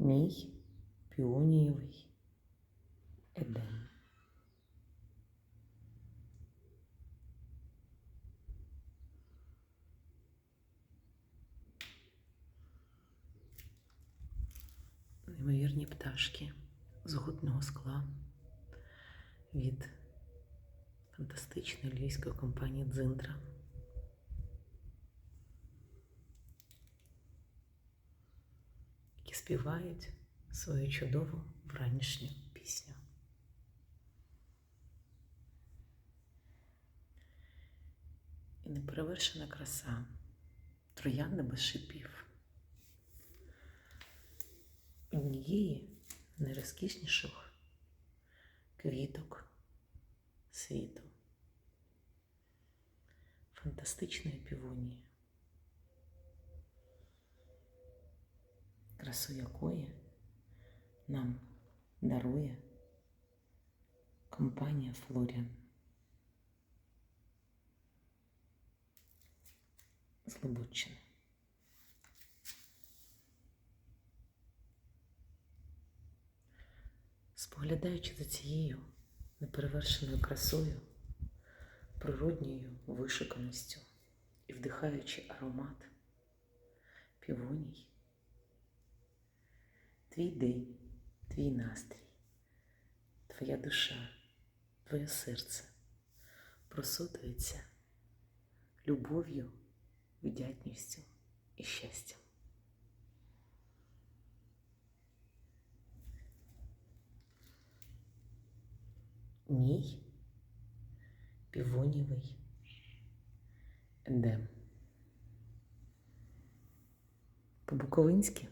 Мій піонієвий Едем. Неймовірні пташки з гутного скла від фантастичної львівської компанії Дзиндра. Співають свою чудову вранішню пісню. І неперевершена краса троянда без шипів. Однієї найрозкішніших квіток світу. Фантастичної півонії. Красу якої нам дарує компанія Флоріан. З. Споглядаючи за цією неперевершеною красою, природньою вишуканістю і вдихаючи аромат півоній, твій день, твій настрій, твоя душа, твоє серце просотується любов'ю, вдячністю і щастям. Мій півонівий едем. По-буковинськи